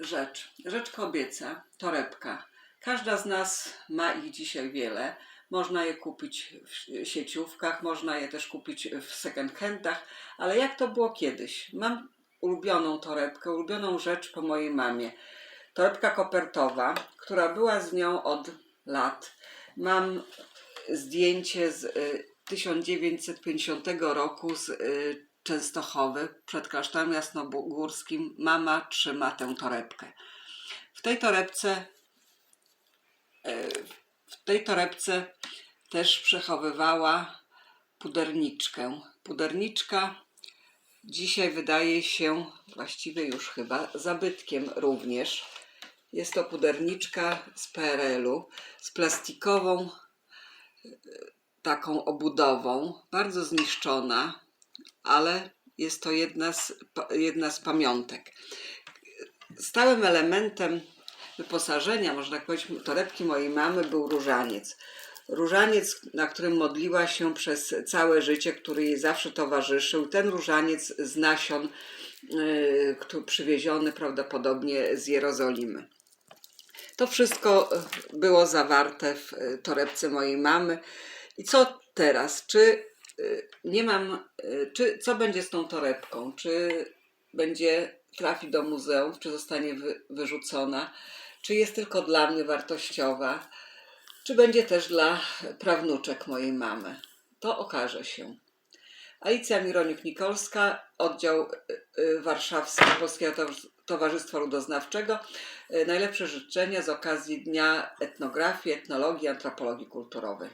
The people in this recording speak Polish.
rzecz. Rzecz kobieca, torebka. Każda z nas ma ich dzisiaj wiele. Można je kupić w sieciówkach, można je też kupić w second handach, ale jak to było kiedyś? Mam ulubioną torebkę, ulubioną rzecz po mojej mamie. Torebka kopertowa, która była z nią od lat. Mam zdjęcie z y, 1950 roku z y, Częstochowy przed klasztorem jasnogórskim. Mama trzyma tę torebkę. W tej torebce y, w tej torebce też przechowywała puderniczkę. Puderniczka dzisiaj wydaje się właściwie już chyba zabytkiem również. Jest to puderniczka z PRL-u z plastikową taką obudową, bardzo zniszczona, ale jest to jedna z, jedna z pamiątek. Stałym elementem wyposażenia, można tak powiedzieć, torebki mojej mamy był różaniec. Różaniec, na którym modliła się przez całe życie, który jej zawsze towarzyszył. Ten różaniec z nasion, yy, który przywieziony prawdopodobnie z Jerozolimy. To wszystko było zawarte w torebce mojej mamy. I co teraz? Czy y, nie mam, y, czy co będzie z tą torebką? Czy będzie trafi do muzeum, czy zostanie wy, wyrzucona? Czy jest tylko dla mnie wartościowa? Czy będzie też dla prawnuczek mojej mamy? To okaże się. Alicja Mironiuk-Nikolska, oddział y, y, warszawski Polskiego Towarz- Towarzystwa Ludoznawczego. Y, Najlepsze życzenia z okazji Dnia Etnografii, Etnologii, Antropologii Kulturowej.